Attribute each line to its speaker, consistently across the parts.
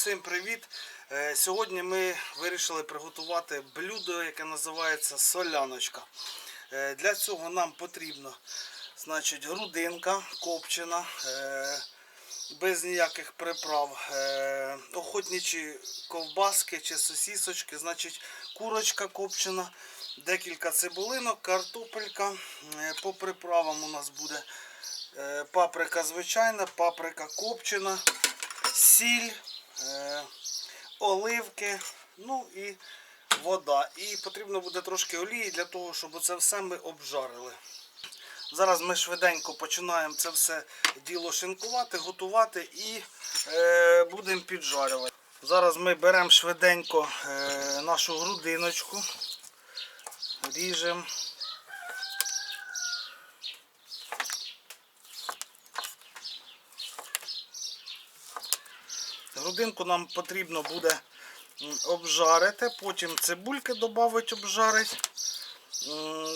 Speaker 1: всім привіт! Е, Сьогодні ми вирішили приготувати блюдо, яке називається соляночка. Е, Для цього нам потрібно значить, грудинка копчена, е, без ніяких приправ, охотничі ковбаски чи сосісочки, значить, курочка копчена, декілька цибулинок, картопелька. По приправам у нас буде паприка звичайна, паприка копчена, сіль, оливки, ну і вода. І потрібно буде трошки олії для того, щоб це все ми обжарили. Зараз ми швиденько починаємо це все діло шинкувати, готувати і е, будемо піджарювати. Зараз ми беремо швиденько е, нашу грудиночку, ріжемо. Грудинку нам потрібно буде обжарити, потім цибульки додати обжарити.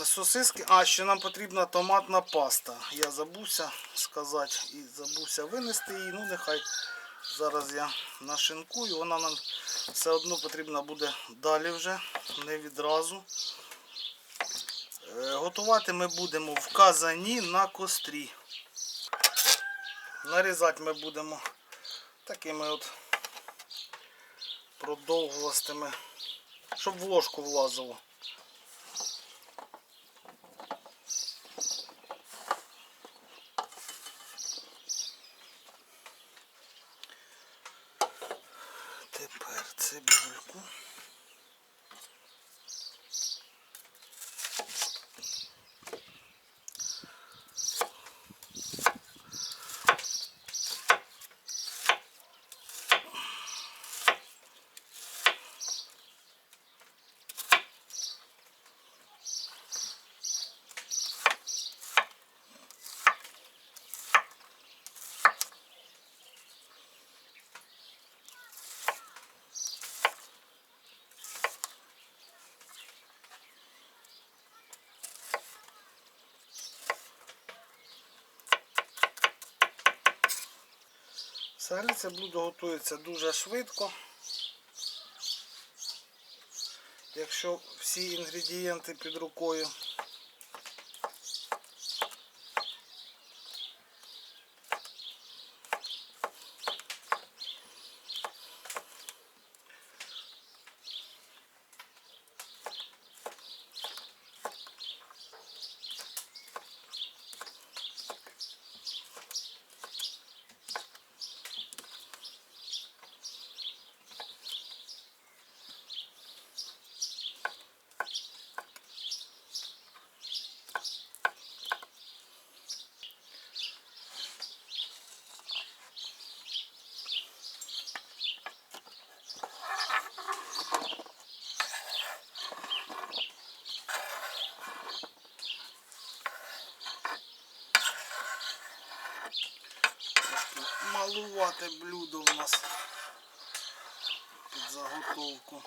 Speaker 1: Сосиски, а ще нам потрібна томатна паста. Я забувся сказати і забувся винести її. Ну нехай зараз я нашинкую. Вона нам все одно потрібна буде далі вже, не відразу. Е, Готувати ми будемо в казані на кострі. Нарізати ми будемо такими от продовгувастими, щоб в ложку влазило. Тепер цибульку. Взагалі це блюдо готується дуже швидко. Якщо всі інгредієнти під рукою. Трошки блюдо в нас під заготовку.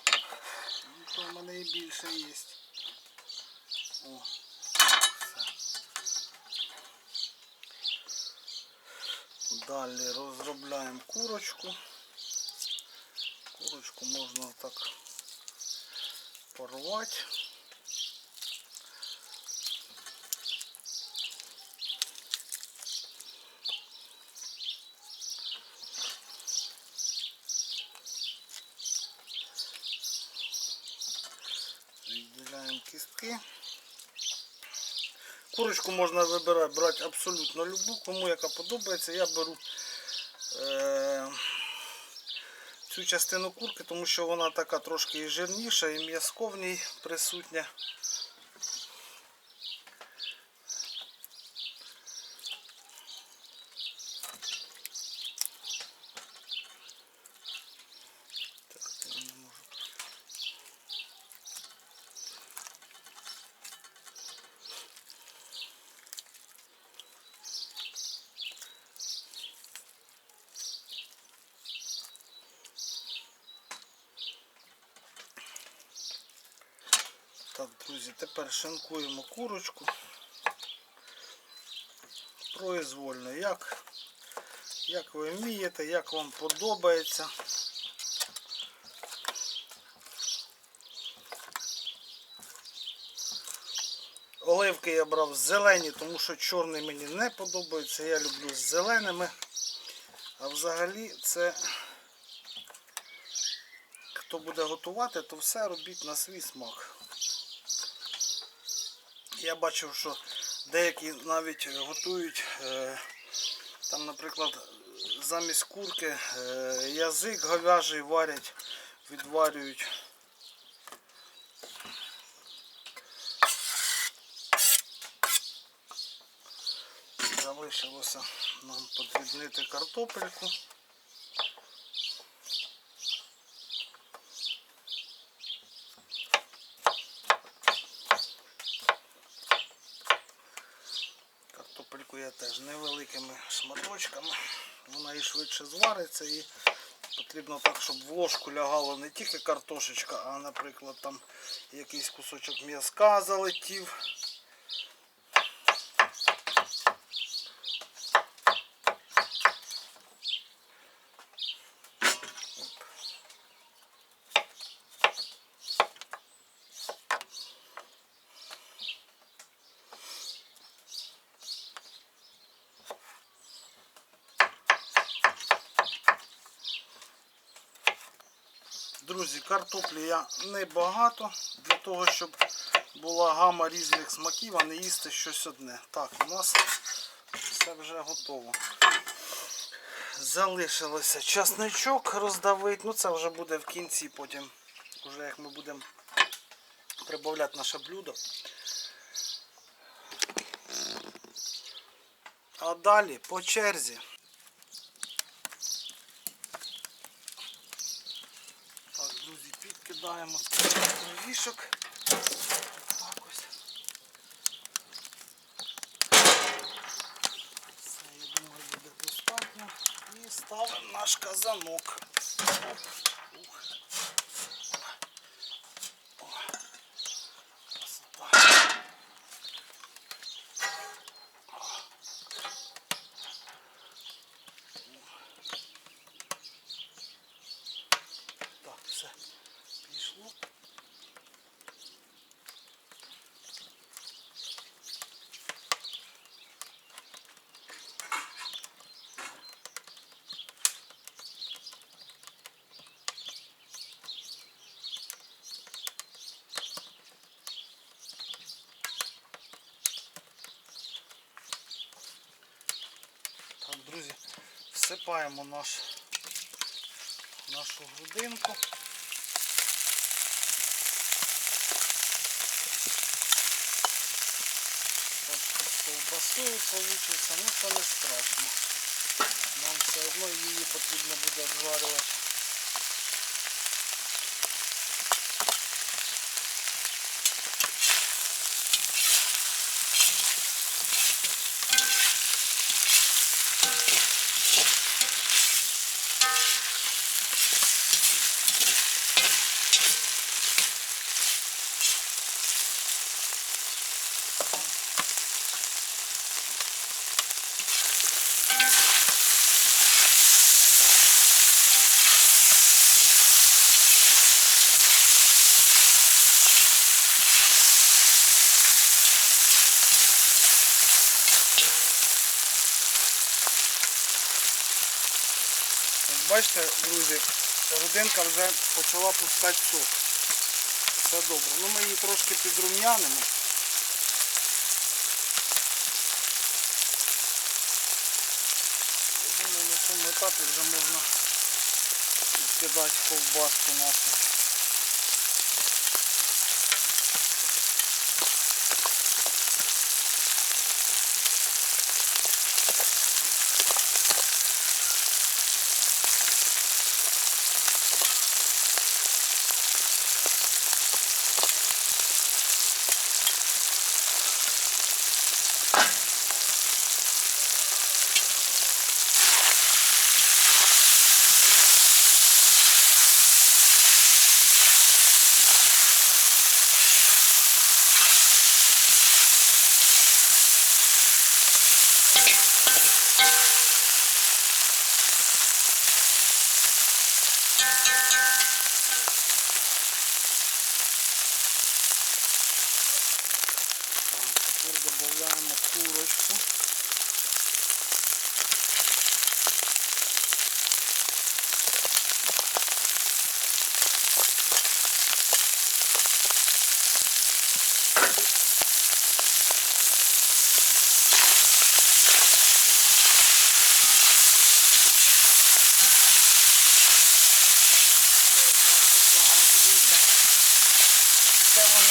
Speaker 1: Ну, то в мене і більше є. О, все. Далі розробляємо курочку. Курочку можна так порвати. Відділяємо. Курочку можна вибирати, брати абсолютно любу, кому яка подобається. Я беру е, цю частину курки, тому що вона така трошки і жирніша, і м'язко в ній присутнє. шинкуємо курочку произвольно, як як ви вмієте, як вам подобається. Оливки я брав зелені, тому що чорний мені не подобається. Я люблю з зеленими. А взагалі це, хто буде готувати, то все робіть на свій смак. Я бачив, що деякі навіть готують, е, там, наприклад, замість курки е, язик говяжий варять, відварюють. Залишилося нам подрібнити картопельку. Я теж невеликими шматочками. Вона і швидше звариться і потрібно так, щоб в ложку лягало не тільки картошечка, а, наприклад, там якийсь кусочок м'язка залетів. Друзі, картоплі я небагато для того, щоб була гама різних смаків, а не їсти щось одне. Так, у нас все вже готово. Залишилося часничок роздавити. Ну це вже буде в кінці, потім, вже як ми будемо прибавляти наше блюдо. А далі по черзі. Так, підкидаємо вішок. Так ось. Все, я буде достатньо. І ставимо наш казанок. Всипаємо наш, нашу грудинку. Ковбасою получиться, ну це не страшно. Нам все одно її потрібно буде обжарювати. Бачите, друзі, родинка вже почала пускати сок. Все добре. Ну ми її трошки підрум'янимо. Думаю, на цьому етапі вже можна відкидати ковбаску нашу.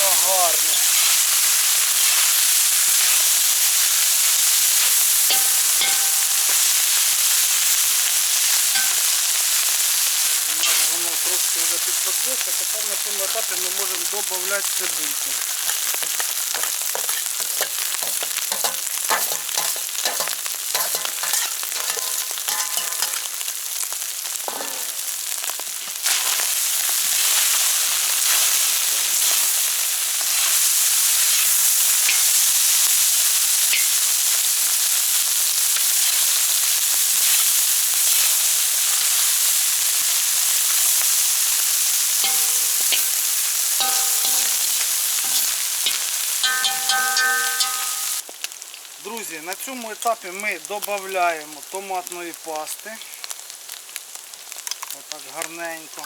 Speaker 1: Воно гарне. У нас воно трошки вже підпеклося, тепер на цьому етапі ми можемо додати цибульку. Друзі, на цьому етапі ми додаємо томатної пасти. Отак гарненько.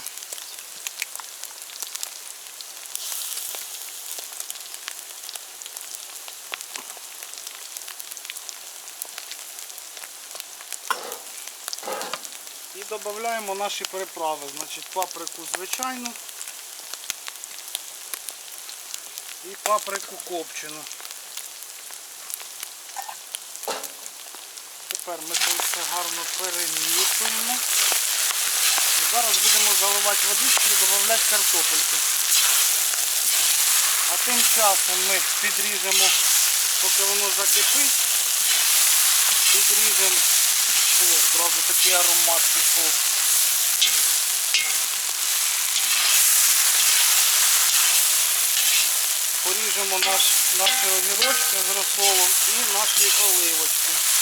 Speaker 1: І додаємо наші приправи. Значить, паприку звичайну і паприку копчену. Тепер ми це все гарно перемішуємо. Зараз будемо заливати водичку і додавати картопельку. А тим часом ми підріжемо, поки воно закипить, підріжемо, о, зразу такий аромат пішов. Поріжемо наш, наші огірочки з розсолом і наші оливочки.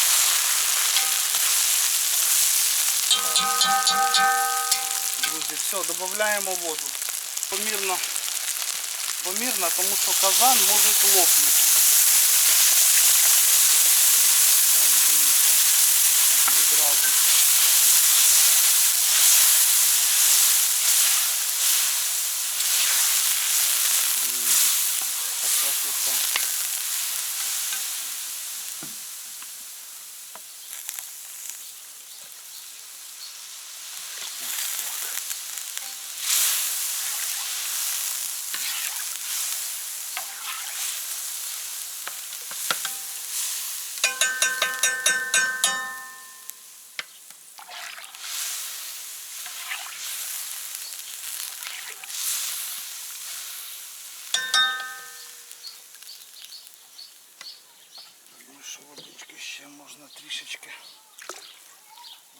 Speaker 1: Друзі, все, додаємо воду. Помірно, помірно, тому що казан може лопнути. Ось дивіться, Відразу. М, Красота. Думаю, що водички ще можна трішечки.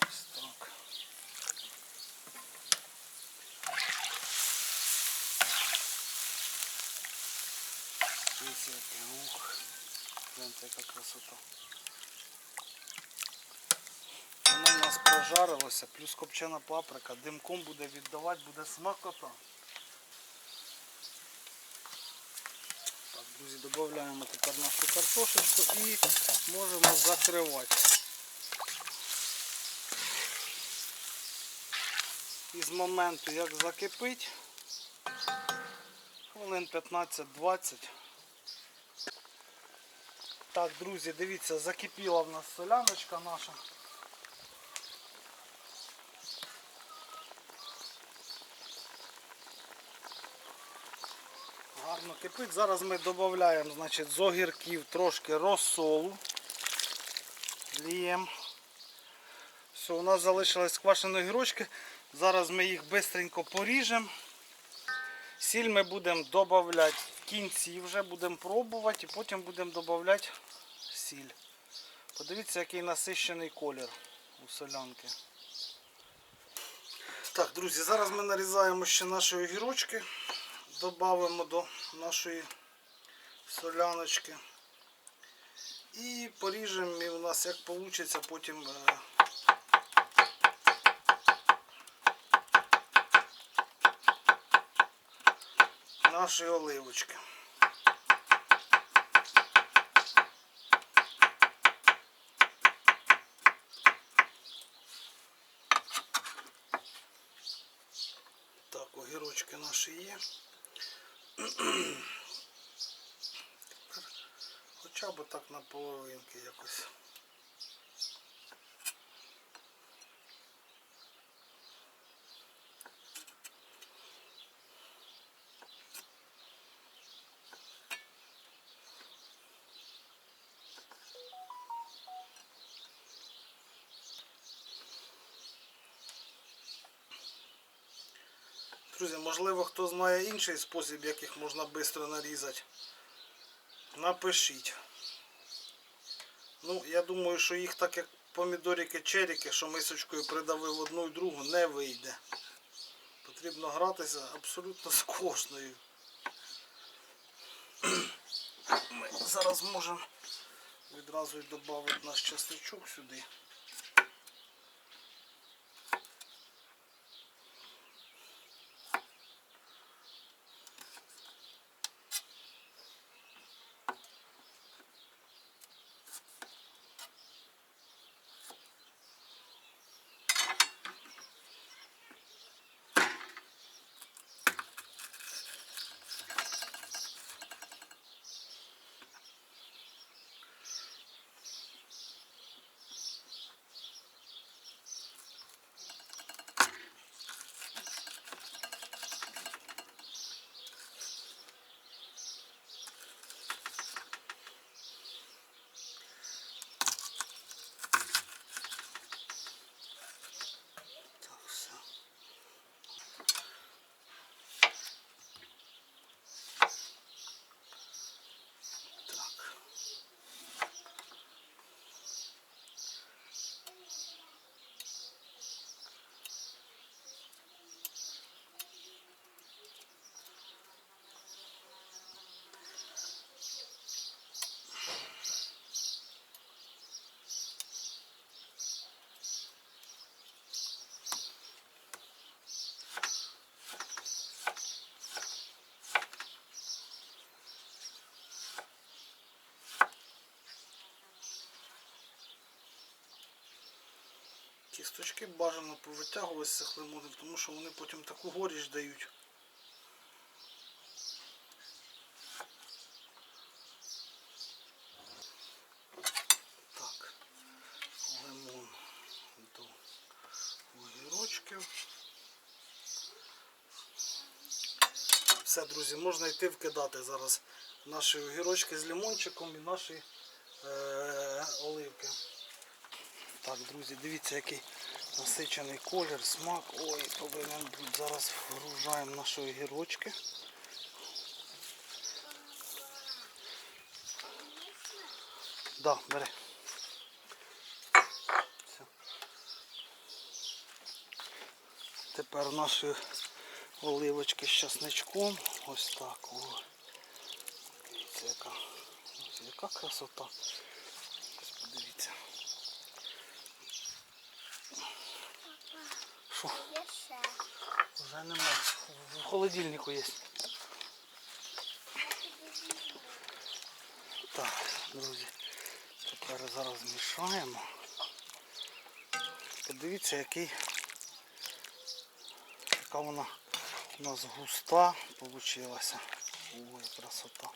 Speaker 1: Ось так. Дивіться, ух. Гляньте, яка красота. Воно у нас прожарилося, плюс копчена паприка, димком буде віддавати, буде смакота. Друзі, додаємо тепер нашу картошечку і можемо закривати. І з моменту, як закипить, хвилин 15-20. Так, друзі, дивіться, закипіла в нас соляночка наша. Гарно кипить. Зараз ми додаємо значить, з огірків трошки розсолу. Лієм. Все, у нас залишились квашені огірочки. Зараз ми їх швидко поріжемо. Сіль ми будемо додавати в кінці, вже будемо пробувати і потім будемо додавати сіль. Подивіться, який насищений колір у солянки. Так, друзі, зараз ми нарізаємо ще наші огірочки. Додаємо до нашої соляночки. І поріжемо і у нас як вийде, потім е, наші оливочки. Так, огірочки наші є. Хоча б так на половинки якось. Друзі, можливо, хто знає інший спосіб, як можна швидко нарізати. Напишіть. Ну, я думаю, що їх так як помідорики черіки, що мисочкою придавив одну і другу, не вийде. Потрібно гратися абсолютно з кожною. Ми зараз можемо відразу й додати наш часничок сюди. Кісточки бажано повитягувати з цих лимонів, тому що вони потім таку горіч дають. Так. Все, друзі, можна йти вкидати зараз наші огірочки з лимончиком і наші е- оливки. Так, друзі, дивіться, який насичений колір, смак. Ой, повинен бути. Зараз вгружаємо наші огірочки. Да, бери. Все. Тепер наші оливочки з часничком. Ось так. О. Дивіться, яка, ось яка красота. Ось подивіться. Що?
Speaker 2: Є ще.
Speaker 1: Вже нема. В холодильнику є. Так, друзі. Тепер зараз змішаємо. Подивіться, який, яка вона у нас густа получилася. Ой, красота.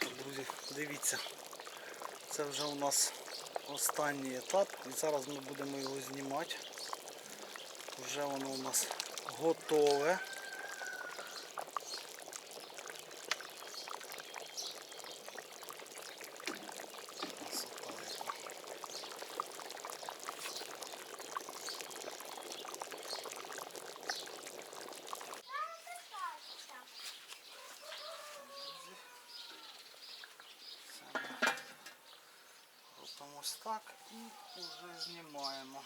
Speaker 1: Друзі, дивіться. Це вже у нас останній етап. І зараз ми будемо його знімати. Вже воно у нас готове. Красота яка. Це ми робимо ось так і вже знімаємо.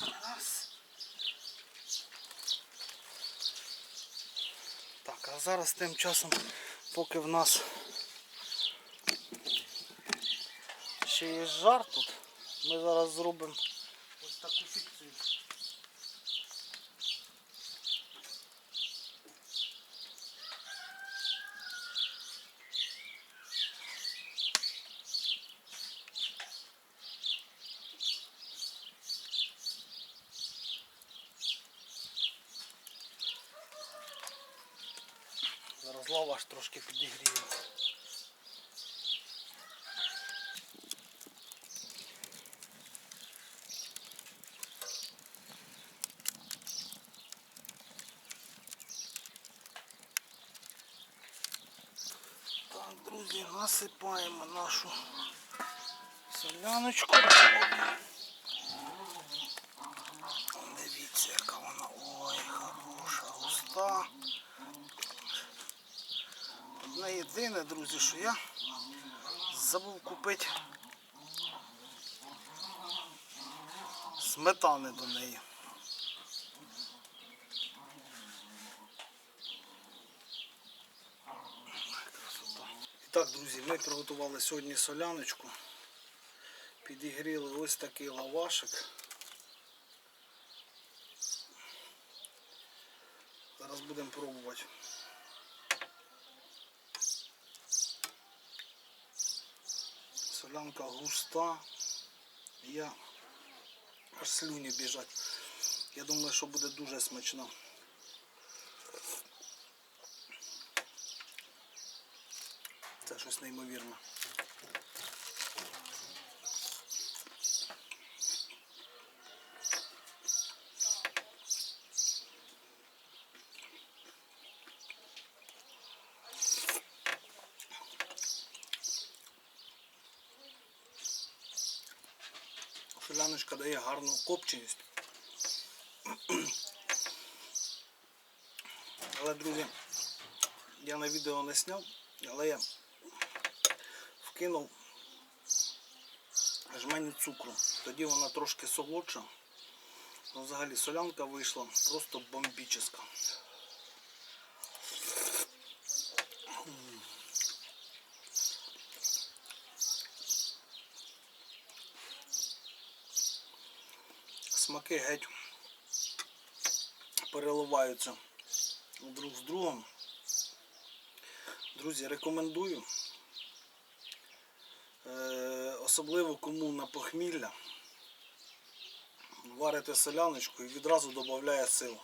Speaker 1: Раз. А зараз тим часом, поки в нас ще є жар тут, ми зараз зробимо ось таку фікцію. трошки підігріє. Так, друзі, насипаємо нашу соляночку. Дивіться, яка вона. Ой, хороша, густа. Одне єдине, друзі, що я забув купити сметани до неї. І так, друзі, ми приготували сьогодні соляночку. Підігріли ось такий лавашик. Зараз будемо пробувати. Солянка густа. Я аж слюні біжать. Я думаю, що буде дуже смачно. Це щось неймовірне. Соляночка дає гарну копченість. Але, друзі, я на відео не зняв, але я вкинув жменю цукру. Тоді вона трошки солодша. Ну, взагалі солянка вийшла просто бомбічна. Смаки геть переливаються друг з другом. Друзі, рекомендую. Е, особливо кому на похмілля. Варите соляночку і відразу додає сил.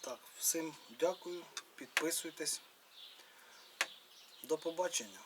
Speaker 1: Так, всім дякую, підписуйтесь. До побачення.